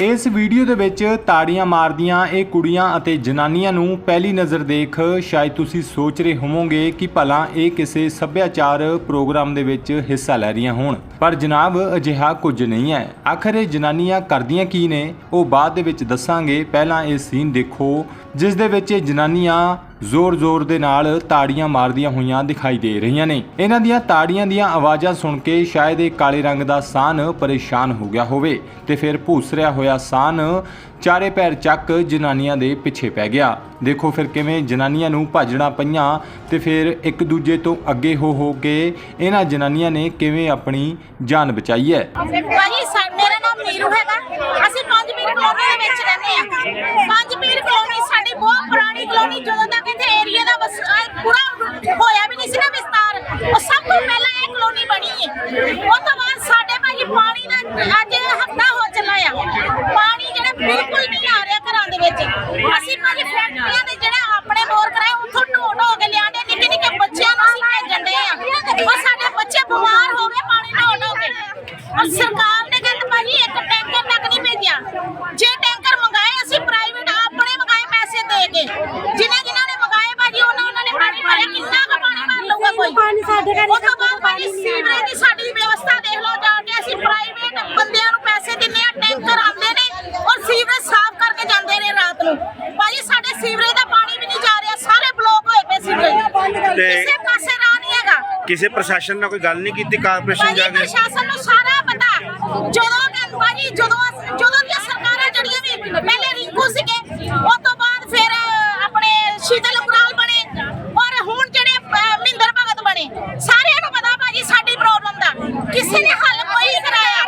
ਇਸ ਵੀਡੀਓ ਦੇ ਵਿੱਚ ਤਾੜੀਆਂ ਮਾਰਦੀਆਂ ਇਹ ਕੁੜੀਆਂ ਅਤੇ ਜਨਾਨੀਆਂ ਨੂੰ ਪਹਿਲੀ ਨਜ਼ਰ ਦੇਖ ਸ਼ਾਇਦ ਤੁਸੀਂ ਸੋਚ ਰਹੇ ਹੋਵੋਗੇ ਕਿ ਭਲਾ ਇਹ ਕਿਸੇ ਸੱਭਿਆਚਾਰ ਪ੍ਰੋਗਰਾਮ ਦੇ ਵਿੱਚ ਹਿੱਸਾ ਲੈ ਰਹੀਆਂ ਹੋਣ। ਪਰ ਜਨਾਬ, ਅਜਿਹਾ ਕੁਝ ਨਹੀਂ ਹੈ। ਆਖਰ ਇਹ ਜਨਾਨੀਆਂ ਕਰਦੀਆਂ ਕੀ ਨੇ? ਉਹ ਬਾਅਦ ਦੇ ਵਿੱਚ ਦੱਸਾਂਗੇ। ਪਹਿਲਾਂ ਇਹ ਸੀਨ ਦੇਖੋ, ਜਿਸ ਦੇ ਵਿੱਚ ਇਹ ਜਨਾਨੀਆਂ ਜ਼ੋਰ-ਜ਼ੋਰ ਦੇ ਨਾਲ ਤਾੜੀਆਂ ਮਾਰਦੀਆਂ ਹੋਈਆਂ ਦਿਖਾਈ ਦੇ ਰਹੀਆਂ ਨੇ। ਇਹਨਾਂ ਦੀਆਂ ਤਾੜੀਆਂ ਦੀਆਂ ਆਵਾਜ਼ਾਂ ਸੁਣ ਕੇ ਸ਼ਾਇਦ ਇਹ ਕਾਲੇ ਰੰਗ ਦਾ ਸਾਨ ਪਰੇਸ਼ਾਨ ਹੋ ਗਿਆ ਹੋਵੇ ਤੇ ਫਿਰ ਭੂਸਰਿਆ ਹੋਇਆ ਸਾਨ ਚਾਰੇ ਪੈਰ ਚੱਕ ਜਨਾਨੀਆਂ ਦੇ ਪਿੱਛੇ ਪੈ ਗਿਆ। ਦੇਖੋ ਫਿਰ ਕਿਵੇਂ ਜਨਾਨੀਆਂ ਨੂੰ ਭਾਜਣਾ ਪਈਆਂ ਤੇ ਫਿਰ ਇੱਕ ਦੂਜੇ ਤੋਂ ਅੱਗੇ ਹੋ ਹੋ ਕੇ ਇਹਨਾਂ ਜਨਾਨੀਆਂ ਨੇ ਕਿਵੇਂ ਆਪਣੀ ਜਾਨ ਬਚਾਈ ਹੈ। ਭਾਜੀ ਮੇਰਾ ਨਾਮ ਨੀਰੂ ਹੈਗਾ। ਅਸੀਂ ਪੰਜ ਪੀਰ ਕਲੋਨੀ ਦੇ ਵਿੱਚ ਰਹਿੰਦੇ ਆ ਪੰਜ ਪੀਰ ਕਲੋਨੀ ਸਾਡੀ ਬਹੁਤ ਪੁਰਾਣੀ ਕਲੋਨੀ, ਜਦੋਂ ਤੱਕ ਇੱਥੇ ਏਰੀਆ ਦਾ ਵਸ- ਅਹ ਪੂਰਾ ਹੋਇਆ ਵੀ ਨਹੀਂ ਸੀ ਨਾ ਵਿਸਤਾਰ ਉਹ ਸਭ ਤੋਂ ਪਹਿਲਾਂ ਇਹ ਕਲੋਨੀ ਬਣੀ ਹੈ ਉਸ ਤੋਂ ਬਾਅਦ ਸਾਡੇ ਭਾਜੀ ਪਾਣੀ ਦਾ ਅੱਜ ਹਫਤਾ ਹੋ ਚੱਲਾ ਆ ਪਾਣੀ ਜਿਹੜਾ ਬਿਲਕੁਲ ਨਹੀਂ ਆ ਰਿਹਾ ਘਰਾਂ ਦੇ ਵਿੱਚ ਅਸੀਂ ਭਾਜੀ ਫੈਕਟਰੀਆਂ ਦੇ ਜਿਹੜੇ ਆਪਣੇ ਬੋਰ ਕਰਾਏ ਉੱਥੋਂ ਢੋ ਢੋ ਕੇ ਲਿਆਂਦੇ ਨਿੱਕੇ ਨਿੱਕੇ ਬੱਚਿਆਂ ਨੂੰ ਅਸੀਂ ਭੇਜਣ ਦੇ ਆ ਉਹ ਸਾਡੇ ਬੱਚੇ ਬਿਮਾਰ ਹੋ ਗਏ ਪਾਣੀ ਢੋ ਢੋ ਕੇ ਔਰ ਸਰਕਾਰ ਨੇ ਕਹਿੰਦੇ ਭਾਜੀ ਇੱਕ ਟੈਂਕਰ ਤੱਕ ਨਹੀਂ ਭੇਜਿਆ ਜੇ ਟੈਂਕਰ ਮੰਗਾਏ ਅਸੀਂ ਪ੍ਰਾਈਵੇਟ ਆਪਣੇ ਮੰਗਾਏ ਪੈਸੇ ਦੇ ਕੇ ਜਿਨ੍ਹਾਂ ਜਿਨ੍ਹਾਂ ਨੇ ਮੰਗਾਏ ਭਾਜੀ ਉਹਨਾਂ ਉਹਨਾਂ ਨੇ ਪਾਣੀ ਭਰਿਆ ਕਿੰਨਾ ਕੁ ਪਾਣੀ ਭਰ ਲਊਗਾ ਕੋਈ ਪਾਣੀ ਸਾਡੇ ਘਰ ਉਸ ਤੋਂ ਬਾਅਦ ਭਾਜੀ ਸੀਵਰੇਜ ਦੀ ਸਾਡੀ ਵਿਵਸਥਾ ਦੇਖ ਲਓ ਜਾ ਕੇ ਅਸੀਂ ਪ੍ਰਾਈਵੇਟ ਬੰਦਿਆਂ ਨੂੰ ਪੈਸੇ ਦਿੰਨੇ ਆ ਟੈਂਕਰ ਆਉਂਦੇ ਨੇ ਔਰ ਸੀਵਰੇਜ ਸਾਫ਼ ਕਰਕੇ ਜਾਂਦੇ ਨੇ ਰਾਤ ਨੂੰ। ਭਾਜੀ ਸਾਡੇ ਸੀਵਰੇਜ ਦਾ ਪਾਣੀ ਵੀ ਨਹੀਂ ਜਾ ਰਿਹਾ ਸਾਰੇ ਬਲੌਕ ਹੋਏ ਪਏ ਸੀਵਰੇਜ। ਤੇ- ਕਿਸੇ ਪਾਸੇ ਰਾਹ ਨਹੀਂ ਹੈਗਾ। ਕਿਸੇ ਪ੍ਰਸ਼ਾਸਨ ਨਾਲ ਕੋਈ ਗੱਲ ਨਹੀਂ ਕੀਤੀ ਕਾਰਪੋਰੇਸ਼ਨ ਜਾ ਭਾਜੀ ਕੇ? ਪ੍ਰਸ਼ਾਸਨ ਨੂੰ ਸਾਰਾ ਪਤਾ ਜਦੋਂ ਕਿ ਭਾਜੀ ਜਦੋਂ ਅਸ- ਜਦੋਂ ਦੀਆਂ ਸਰਕਾਰਾਂ ਜਿਹੜੀਆਂ ਵੀ ਪਹਿਲੇ ਰਿੰਕੂ ਸੀਗੇ ਉਸ ਤੋਂ ਬਾਅਦ ਫਿਰ ਆਪਣੇ ਸ਼ੀਤਲ ਉਗਰਾਲ ਬਣੇ ਔਰ ਹੁਣ ਜਿਹੜੇ ਅ, ਮਹਿੰਦਰ ਭਗਤ ਬਣੇ ਸਾਰਿਆਂ ਨੂੰ ਪਤਾ ਭਾਜੀ ਸਾਡੀ ਪ੍ਰੋਬਲਮ ਦਾ ਕਿਸੇ ਨੇ ਹੱਲ ਕੋਈ ਨਹੀਂ ਕਰਾਇਆ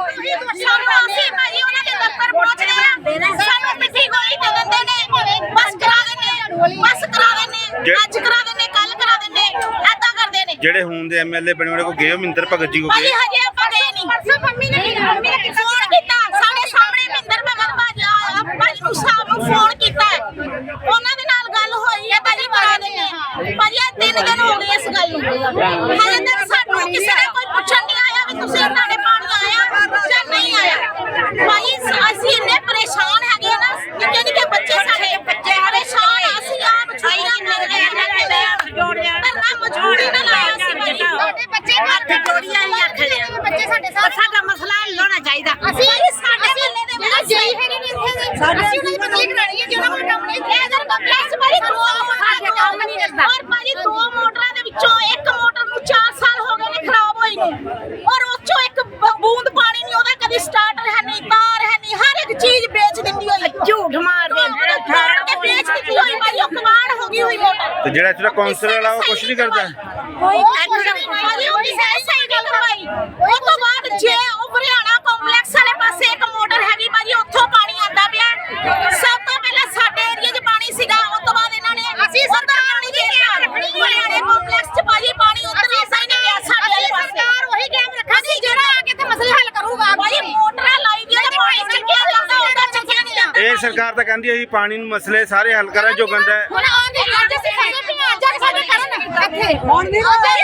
ਸਾਨੂੰ ਅਸੀਂ ਭਾਜੀ ਉਹਨਾਂ ਦੇ ਦਫ਼ਤਰ ਪਹੁੰਚਦੇ ਆ ਸਾਨੂੰ ਮਿੱਠੀ ਗੋਲੀ ਦੇ ਦਿੰਦੇ ਨੇ ਬਸ ਕਰਾ ਦਿੰਦੇ ਬਸ ਕਰਾ ਦਿੰਦੇ ਜੇ- ਅੱਜ ਕਰਾ ਦਿੰਦੇ ਕੱਲ ਕਰਾ ਦਿੰਦੇ ਏਦਾਂ ਕਰਦੇ ਨੇ ਜਿਹੜੇ ਹੁਣ ਦੇ ਐਮਐਲਏ ਬਣੇ ਉਹਨੇ ਕੋ ਗਏ ਹੋ ਮਹਿੰਦਰ ਭਗਤ ਜੀ ਕੋ ਭਾਜੀ ਗਏ? ਹਜੇ ਆਪਾਂ ਗਏ ਨਹੀਂ। ਪਰਸੋਂ ਮੰਮੀ ਨੇ ਮੰਮੀ ਨੇ ਫੋਨ ਕੀਤਾ ਸਾਡੇ ਸਾਹਮਣੇ ਮਹਿੰਦਰ ਭਗਤ ਭਾਜੀ ਆ- ਭਾਜੀ ਨੂੰ ਸਾਹਿਬ ਨੂੰ ਫੋਨ ਕੀਤਾ ਹੈ। ਉਹਨਾਂ ਦੇ ਨਾਲ ਗੱਲ ਹੋਈ ਹੈ ਭਾਜੀ ਦਿੰਦੇ ਆ ਭਾਜੀ ਇਹ ਤਿੰਨ ਦਿਨ ਹੋ ਗਏ ਇਸ ਗੱਲ ਨੂੰ। ਹਜੇ ਤੱਕ ਸਾਨੂੰ ਕਿਸੇ ਨੇ ਕੋਈ ਪੁੱਛਣ ਨਹੀਂ ਆਇਆ ਵੀ ਤੁਸੀਂ ਤੁਹਾਡੇ ਪਾਣੀ ਆਇਆ ਜਾਂ ਨਹੀਂ ਆਇਆ। ਭਾਜੀ ਸ- ਅਸੀਂ ਇੰਨੇ ਪਰੇਸ਼ਾਨ ਹੈਗੇ ਆ ਨਾ ਨਿੱਕੇ ਨਿੱਕੇ ਬੱਚੇ ਸਾਡੇ ਬੱਚੇ ਪਰੇਸ਼ਾਨ ਆ, ਅਸੀਂ ਆਪ ਛੁੱਟੀਆਂ ਕਰ ਰਹੇ ਹਾਂ ਧਰਨਾ ਮਜਬੂਰੀ ਨਾਲ ਆਇਆ ਸੀ ਭਾਜੀ ਸਾਡੇ ਬੱਚੇ ਹੱਥ ਜੋੜੀਆਂ ਹੀ ਆਖ ਲਿਆ ਬੱਚੇ ਸਾਡੇ ਸਾਰੇ ਸਾਡਾ ਮਸਲਾ ਹੱਲ ਹੋਣਾ ਚਾਹੀਦਾ ਅਸੀਂ ਸਾਡੇ ਮਹੱਲੇ ਦੇ ਵਿੱਚ ਜਈ ਹੈਗੇ ਨੇ ਇੱਥੇ ਦੇ ਅਸੀਂ ਉਹਨਾਂ ਦੀ ਬਦਲੀ ਕਰਾਣੀ ਹੈ ਜਿਹਨਾਂ ਕੋਲ ਕੰਮ ਨਹੀਂ ਇਧਰ ਕੰਪਲੈਕਸ ਬੜੀ ਦੋ ਮੋਟਰਾਂ ਸਾਡੇ ਕੰਮ ਨਹੀਂ ਕਰਦਾ। ਔਰ ਭਾਜੀ ਦੋ ਮੋਟਰਾਂ ਦੇ ਵਿੱਚੋਂ ਇੱਕ ਮੋਟਰ ਨੂੰ 4 ਸਾਲ ਹੋ ਗਏ ਨੇ ਖਰਾਬ ਹੋਈ ਨੂੰ ਔਰ ਉਸ ਚੋਂ ਇੱਕ ਬ- ਬੂੰਦ ਪਾਣੀ ਨਹੀਂ ਉਹਦਾ ਕਦੀ ਸਟਾਰਟਰ ਹੈ ਨਹੀਂ ਤਾਰ ਹੈ ਨਹੀਂ ਹਰ ਇੱਕ ਚੀਜ਼ ਵੇਚ ਦਿੰਦੀ ਹੋਈ ਝੂਠ ਮਾਰਦੇ ਨੇ ਫਾੜ ਕੇ ਵੇਚ ਦਿੱਤੀ ਹੋਈ ਭਾਜੀ ਉਹ ਕਮਾੜ ਹੋ ਗਈ ਹੋਈ ਮੋਟਰ ਤੇ ਜਿਹੜਾ ਇੱਥੇ ਕਾਉਂਸਲਰ ਵਾਲਾ ਉਹ ਕੁਝ ਨਹੀਂ ਕਰਦਾ? ਕੋਈ ਸਹੀ ਕਰਵਾਈ ਉਹ ਤੋਂ ਬਾਅਦ ਜੇ ਉਹ ਹਰਿਆਣਾ ਕੰਪਲੈਕਸ ਵਾਲੇ ਪਾਸੇ ਇੱਕ ਮੋਟਰ ਹੈਗੀ ਭਾਜੀ ਉੱਥੋਂ ਪਾਣੀ ਆਂਦਾ ਪਿਆ ਸਭ ਤੋਂ ਪਹਿਲਾਂ ਸਾਡੇ ਏਰੀਆ 'ਚ ਪਾਣੀ ਸੀਗਾ ਉਸ ਤੋਂ ਬਾਅਦ ਇਹਨਾਂ ਨੇ ਅਸੀਂ ਉੱਧਰ ਪਾਣੀ ਦੇ ਹਰਿਆਣੇ ਕੰਪਲੈਕਸ 'ਚ ਭਾਜੀ ਪਾਣੀ ਉੱਧਰ ਆਸਾ ਹੀ ਨਹੀਂ ਗਿਆ ਸਾਡੇ ਵਾਲੇ ਪਾਸੇ ਸਰਕਾਰ ਉਹੀ ਕਾਇਮ ਰੱਖੇਗੀ ਜਿਹੜਾ ਆ ਕੇ ਤੇ ਮਸਲੇ ਹੱਲ ਕਰੂਗਾ ਭਾਜੀ ਮੋਟਰਾਂ ਲਾਈ ਦੀਆਂ ਤੇ ਪਾਣੀ ਚੱਕਿਆ ਜਾਂਦਾ ਉਹਦਾ ਚੱਕਿਆ ਨਹੀਂ ਜਾਂਦਾ ਇਹ ਸਰਕਾਰ ਤਾਂ ਕਹਿੰਦੀ ਹੈ ਜੀ ਪਾਣੀ ਨੂੰ ਮਸਲੇ ਸਾਰੇ ਹੱਲ ਕਰਾਂ ਜੋ ਗੰਦਾ ਹੈ। ਹੁਣ ਆਂਦੇ ਅੱਜ ਅਸੀਂ ਅੱਜ ਸਾਡੇ ਕਰਨ ਇੱਥੇ। ਹੁਣ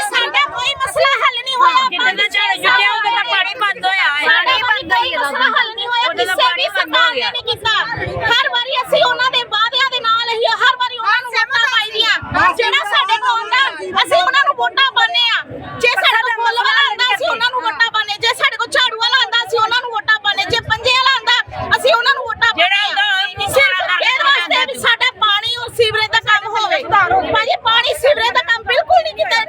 ਸਾਡਾ ਕੋਈ ਮਸਲਾ ਹੱਲ ਨਹੀਂ ਹੋਇਆ ਜਿੱਦਾਂ ਦਾ ਝਾੜ ਚੁੱਕਿਆ ਉਹਦੇ ਤਾਂ ਪਾਣੀ ਬੰਦ ਹੋਇਆ ਹੈ ਸਾਡਾ ਬੰਦ ਹੋਈ ਮਸਲਾ ਹੱਲ ਨਹੀਂ ਹੋਇਆ ਉਹਦੇ ਦਾ ਕਿਸੇ ਪਾਣੀ ਵੀ ਬੰਦ ਹੋ ਸਰਕਾਰ ਗਿਆ। ਨੇ ਨਹੀਂ ਕੀਤਾ ਹਰ ਵਾਰੀ ਅਸੀਂ ਉਹਨਾਂ ਦੇ ਵਾਅਦਿਆਂ ਦੇ ਨਾਲ ਹੀ ਹਰ ਵਾਰੀ ਉਹਨਾਂ ਨੂੰ ਵੋਟਾਂ ਪਾਈਦੀਆਂ ਜਿਹੜਾ ਸਾਡੇ ਕੋਲ ਆਉਂਦਾ ਅਸੀਂ ਉਹਨਾਂ ਨੂੰ ਵੋਟਾਂ ਪਾਉਂਦੇ ਆ ਜੇ ਸਾਡੇ ਕੋਲ ਫੁੱਲ ਵਾਲਾ ਆਉਂਦਾ ਅਸੀਂ ਉਹਨਾਂ ਨੂੰ ਵੋਟਾਂ ਪਾਉਂਦੇ ਜੇ ਸਾਡੇ ਕੋਲ ਝਾੜੂ ਵਾਲਾ ਆਉਂਦਾ ਅਸੀਂ ਉਹਨਾਂ ਨੂੰ ਵੋਟਾਂ ਪਾਉਂਦੇ ਜੇ ਪੰਜੇ ਵਾਲਾ ਆਉਂਦਾ ਅਸੀਂ ਉਹਨਾਂ ਨੂੰ ਵੋਟਾਂ ਜਿਹੜਾ ਪਾਉਂਦੇ ਆਉਂਦਾ ਆ ਉਹੀ ਨਹੀਂ ਸਿਰਫ ਸਾਰਾ ਇਹ ਵਾਸਤੇ ਵੀ ਸਾਡਾ ਪਾਣੀ ਔਰ ਸੀਵਰੇਜ ਦਾ ਕੰਮ ਹੋਵੇ ਭਾਜੀ ਪਾਣੀ ਸੀਵਰੇਜ ਦਾ ਕੰਮ ਬਿਲਕੁਲ ਨਹੀਂ ਕੀਤਾ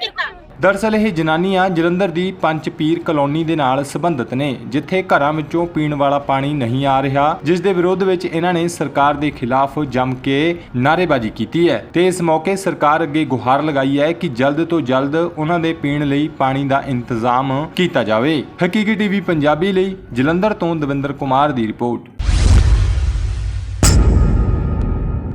ਕੀਤਾ ਦਰਅਸਲ ਇਹ ਜਨਾਨੀਆਂ ਜਲੰਧਰ ਦੀ ਪੰਜ ਪੀਰ ਕਲੋਨੀ ਦੇ ਨਾਲ ਸੰਬੰਧਿਤ ਨੇ, ਜਿੱਥੇ ਘਰਾਂ ਵਿੱਚੋਂ ਪੀਣ ਵਾਲਾ ਪਾਣੀ ਨਹੀਂ ਆ ਰਿਹਾ, ਜਿਸ ਦੇ ਵਿਰੋਧ ਵਿੱਚ ਇਹਨਾਂ ਨੇ ਸਰਕਾਰ ਦੇ ਖਿਲਾਫ ਜੰਮ ਕੇ ਨਾਅਰੇਬਾਜ਼ੀ ਕੀਤੀ ਹੈ ਤੇ ਇਸ ਮੌਕੇ ਸਰਕਾਰ ਅੱਗੇ ਗੁਹਾਰ ਲਗਾਈ ਹੈ ਕਿ ਜਲਦ ਤੋਂ ਜਲਦ ਉਹਨਾਂ ਦੇ ਪੀਣ ਲਈ ਪਾਣੀ ਦਾ ਇੰਤਜ਼ਾਮ ਕੀਤਾ ਜਾਵੇ। ਹਕੀਕੀ ਟੀਵੀ ਪੰਜਾਬੀ ਲਈ ਜਲੰਧਰ ਤੋਂ ਦਵਿੰਦਰ ਕੁਮਾਰ ਦੀ ਰਿਪੋਰਟ।